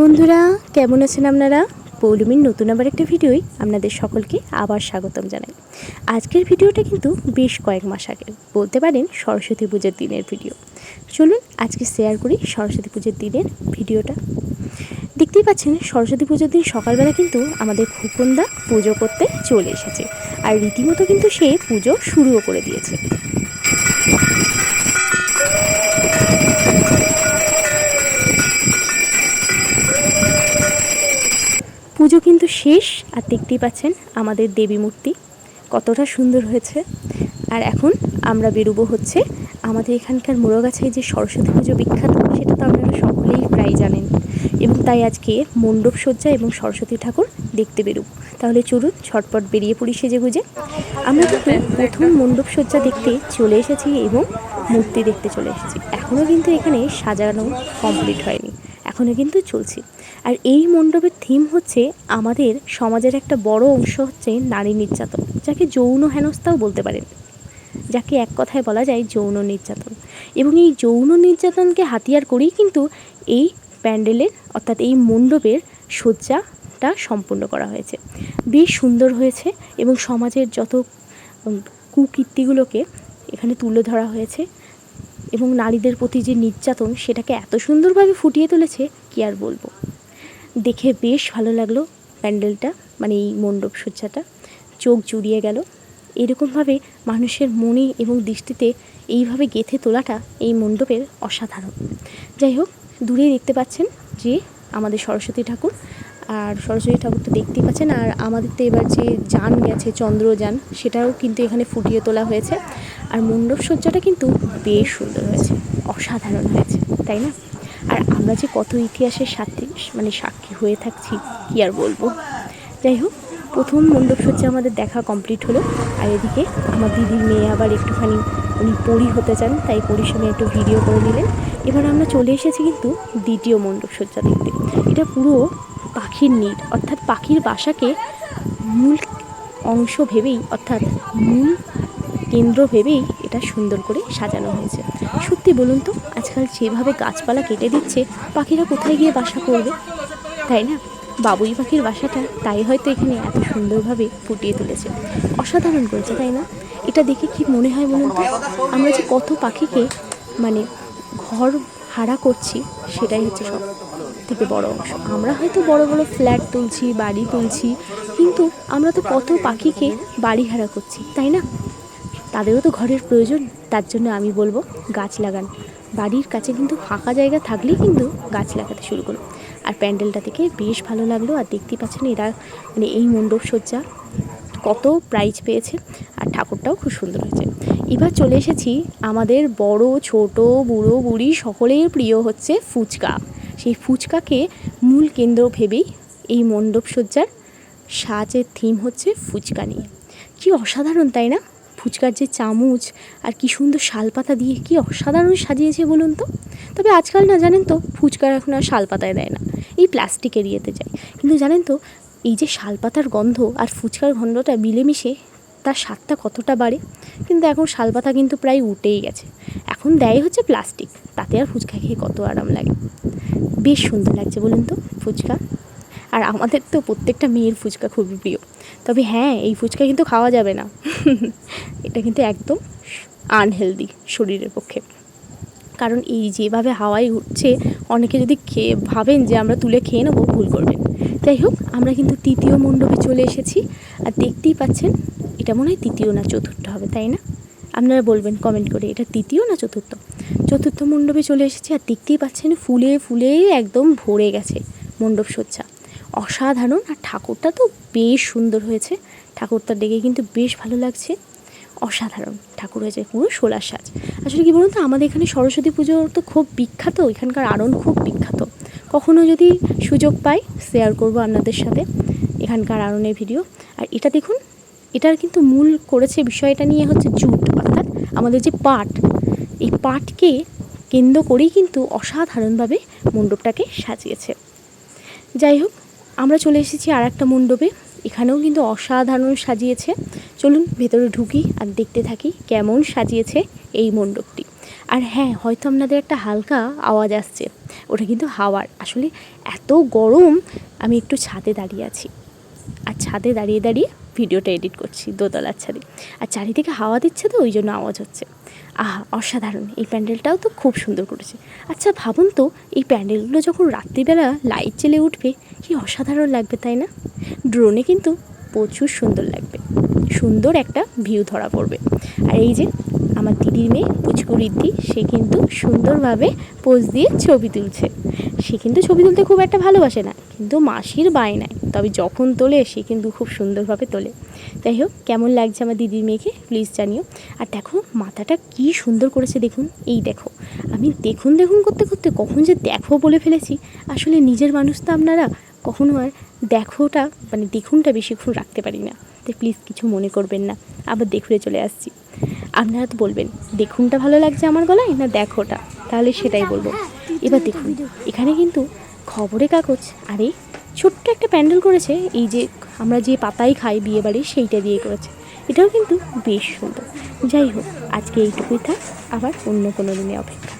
বন্ধুরা, কেমন আছেন আপনারা? পৌলমীর নতুন আবার একটা ভিডিওই আপনাদের সকলকে আবার স্বাগতম জানাই। আজকের ভিডিওটা কিন্তু বেশ কয়েক মাস আগের বলতে পারেন সরস্বতী পুজোর দিনের ভিডিও। চলুন আজকে শেয়ার করি সরস্বতী পুজোর দিনের ভিডিওটা। দেখতেই পাচ্ছেন, সরস্বতী পুজোর দিন সকালবেলা কিন্তু আমাদের খুকুন্দা পুজো করতে চলে এসেছে। আর রীতিমতো কিন্তু সে পুজো শুরুও করে দিয়েছে। পুজো কিন্তু শেষ, আর দেখতেই পাচ্ছেন আমাদের দেবী মূর্তি কতটা সুন্দর হয়েছে। আর এখন আমরা বেরোবো হচ্ছে আমাদের এখানকার মোড়গাছায় যে সরস্বতী পুজো বিখ্যাত, সেটা তো আপনারা সকলেই প্রায় জানেন। এবং তাই আজকে মণ্ডপ সজ্জা এবং সরস্বতী ঠাকুর দেখতে বেরোবো। তাহলে চলুন ছটপট বেরিয়ে পড়ি সেজে গুজে। আমরা কিন্তু প্রথম মণ্ডপ সজ্জা দেখতে চলে এসেছি এবং মূর্তি দেখতে চলে এসেছি। এখনও কিন্তু এখানে সাজানো কমপ্লিট হয়নি। এখনও কিন্তু চলছে। আর এই মণ্ডপের থিম হচ্ছে আমাদের সমাজের একটা বড় অংশ হচ্ছে নারী নির্যাতন, যাকে যৌন হেনস্থাও বলতে পারেন। যাকে এক কথায় বলা যায় যৌন নির্যাতন। এবং এই যৌন নির্যাতনকে হাতিয়ার করেই কিন্তু এই প্যান্ডেলের অর্থাৎ এই মণ্ডপের সজ্জাটা সম্পূর্ণ করা হয়েছে। বেশ সুন্দর হয়েছে এবং সমাজের যত কুকীর্তিগুলোকে এখানে তুলে ধরা হয়েছে। এবং নারীদের প্রতি যে নির্যাতন সেটাকে এত সুন্দরভাবে ফুটিয়ে তুলেছে, কি আর বলব? দেখে বেশ ভালো লাগল প্যান্ডেলটা মানে এই মণ্ডপ সজ্জাটা। চোখ জুড়িয়ে গেল। এরকমভাবে মানুষের মনে এবং দৃষ্টিতে এইভাবে গেঁথে তোলাটা এই মণ্ডপের অসাধারণ। যাই হোক দূরে দেখতে পাচ্ছেন যে আমাদের সরস্বতী ঠাকুর। আর সরস্বতী ঠাকুর তো দেখতেই পাচ্ছেন, আর আমাদের তো এবার যে যান গেছে, চন্দ্রযান, সেটাও কিন্তু এখানে ফুটিয়ে তোলা হয়েছে। আর মণ্ডপ সজ্জাটা কিন্তু বেশ সুন্দর হয়েছে, অসাধারণ হয়েছে, তাই না? আর আমরা যে কত ইতিহাসের সাথে মানে সাক্ষী হয়ে থাকছি, কি আর বলব? যাই হোক, প্রথম মণ্ডপ সজ্জা আমাদের দেখা কমপ্লিট হলো, আর এদিকে আমার দিদির মেয়ে আবার একটুখানি উনি পরি হতে চান, তাই পরির সঙ্গে একটু ভিডিও করে নিলেন। এবার আমরা চলে এসেছি কিন্তু দ্বিতীয় মণ্ডপ সজ্জা দেখতে। এটা পুরো পাখির নিট অর্থাৎ পাখির বাসাকে মূল অংশ ভেবেই, অর্থাৎ মূল কেন্দ্র ভেবেই এটা সুন্দর করে সাজানো হয়েছে। সত্যি বলুন তো, আজকাল যেভাবে গাছপালা কেটে দিচ্ছে, পাখিরা কোথায় গিয়ে বাসা করবে? তাই না? বাবুই পাখির বাসাটা তাই হয়তো এখানে এত সুন্দরভাবে ফুটিয়ে তুলেছে। অসাধারণ করেছে, তাই না? এটা দেখে কি মনে হয় বলুন তো, আমরা যে কত পাখিকে মানে ঘর হারা করছি, সেটাই হচ্ছে সব থেকে বড় অংশ। আমরা হয়তো বড় বড় ফ্ল্যাট তুলছি, বাড়ি তুলছি, কিন্তু আমরা তো কত পাখিকে বাড়ি হারা করছি, তাই না? তাদেরও তো ঘরের প্রয়োজন, তার জন্য আমি বলব গাছ লাগান। বাড়ির কাছে কিন্তু ফাঁকা জায়গা থাকলেই কিন্তু গাছ লাগাতে শুরু করুন। আর প্যান্ডেলটা থেকে বেশ ভালো লাগল, আর দেখতেই পাচ্ছেন এরা মানে এই মণ্ডপ সজ্জা কত প্রাইজ পেয়েছে, আর ঠাকুরটাও খুব সুন্দর হয়েছে। এবার চলে এসেছি আমাদের বড়, ছোট, বুড়ো, বুড়ি সকলের প্রিয় হচ্ছে ফুচকা। সেই ফুচকাকে মূল কেন্দ্র ভেবেই এই মণ্ডপ সজ্জার সাজের থিম হচ্ছে ফুচকা নিয়ে। কি অসাধারণ, তাই না? ফুচকার যে চামচ আর কি সুন্দর শালপাতা দিয়ে কি অসাধারণ সাজিয়েছে বলুন তো? তবে আজকাল না জানেন তো, ফুচকার এখন আর শালপাতায় দেয় না। এই প্লাস্টিকের ইয়েতে যায়। কিন্তু জানেন তো, এই যে শালপাতার গন্ধ আর ফুচকার গন্ধটা মিলেমিশে তার স্বাদটা কতটা বাড়ে? কিন্তু এখন শালপাতা কিন্তু প্রায় উঠেই গেছে। এখন দেয় হচ্ছে প্লাস্টিক তাতে আর ফুচকা খেয়ে কত আরাম লাগে। বেশ সুন্দর লাগছে বলুন তো ফুচকা। আর আমাদের তো প্রত্যেকটা মেয়ের ফুচকা খুবই প্রিয়। তবে হ্যাঁ এই ফুচকা কিন্তু খাওয়া যাবে না। এটা কিন্তু একদম আনহেলদি শরীরের পক্ষে। কারণ এই যেভাবে হাওয়ায় উঠছে, অনেকে যদি খেয়ে ভাবেন যে আমরা তুলে খেয়ে নেব, ভুল করবেন। যাই হোক, আমরা কিন্তু তৃতীয় মণ্ডপে চলে এসেছি আর দেখতেই পাচ্ছেন, এটা মনে হয় তৃতীয় না চতুর্থ হবে, তাই না? আপনারা বলবেন কমেন্ট করে, এটা তৃতীয় না চতুর্থ? চতুর্থ মণ্ডপে চলে এসেছি আর দেখতেই পাচ্ছেন, ফুলে ফুলে একদম ভরে গেছে মণ্ডপ সজ্জা। অসাধারণ, আর ঠাকুরটা তো বেশ সুন্দর হয়েছে। ঠাকুরটা দেখে কিন্তু বেশ ভালো লাগছে। অসাধারণ। ঠাকুর হয়েছে পুরো সোলার সাজ। আসলে কি বলুন তো, আমাদের এখানে সরস্বতী পুজো তো খুব বিখ্যাত, এখানকার আড়ন খুব বিখ্যাত। কখনো যদি সুযোগ পাই শেয়ার করব আপনাদের সাথে এখানকার আড়নের ভিডিও আর এটা দেখুন, এটার কিন্তু মূল করেছে বিষয়টা নিয়ে হচ্ছে জুট, অর্থাৎ আমাদের যে পাট, এই পাটকে কেন্দ্র করেই কিন্তু অসাধারণভাবে মণ্ডপটাকে সাজিয়েছে। যাই হোক, আমরা চলে এসেছি আর একটা মণ্ডপে। এখানেও কিন্তু অসাধারণ সাজিয়েছে। চলুন ভেতরে ঢুকি আর দেখতে থাকি কেমন সাজিয়েছে এই মণ্ডপটি। আর হ্যাঁ হয়তো আপনাদের একটা হালকা আওয়াজ আসছে। ওটা কিন্তু হাওয়ার। আসলে এত গরম, আমি একটু ছাদে দাঁড়িয়ে আছি। আর ছাদে দাঁড়িয়ে দাঁড়িয়ে ভিডিওটা এডিট করছি দোতলার ছাদে। আর চারিদিকে হাওয়া দিচ্ছে তো, ওই জন্য আওয়াজ হচ্ছে। আহা, অসাধারণ, এই প্যান্ডেলটাও তো খুব সুন্দর করেছে। আচ্ছা ভাবুন তো, এই প্যান্ডেলগুলো যখন রাত্রিবেলা লাইট জ্বেলে উঠবে, কি অসাধারণ লাগবে, তাই না? ড্রোনে কিন্তু প্রচুর সুন্দর লাগবে। সুন্দর একটা ভিউ ধরা পড়বে। আর এই যে, আমার দিদির মেয়ে পুচকু রিদ্ধি, সে কিন্তু সুন্দরভাবে পোজ দিয়ে ছবি তুলছে। সে কিন্তু ছবি তুলতে খুব একটা ভালোবাসে না, কিন্তু মাসির বায়নায়। তবে যখন তোলে, সে কিন্তু খুব সুন্দরভাবে তোলে। যাই হোক, কেমন লাগছে আমার দিদির মেয়েকে প্লিজ জানিও। আর দেখো, মাথাটা কি সুন্দর করেছে দেখুন। এই দেখো, আমি দেখুন দেখুন করতে করতে কখন যে দেখো বলে ফেলেছি। আসলে নিজের মানুষ তো আপনারা কখনো আর দেখোটা মানে দেখুনটা বেশিক্ষণ রাখতে পারি না। তাই প্লিজ কিছু মনে করবেন না। আবার দেখুরে চলে আসছি। আপনারা তো বলবেন, দেখুনটা ভালো লাগছে আমার গলায় না দেখোটা? তাহলে সেটাই বলব। এবার দেখুন, এখানে কিন্তু খবরের কাগজ, আরে ছোট্ট একটা প্যান্ডেল করেছে, এই যে আমরা যে পাতাই খাই বিয়ে বাড়ি সেইটা দিয়ে করেছে। এটাও কিন্তু বেশ সুন্দর। যাই হোক, আজকে এইটুকুই থাক, আবার অন্য কোনো দিনে অপেক্ষা।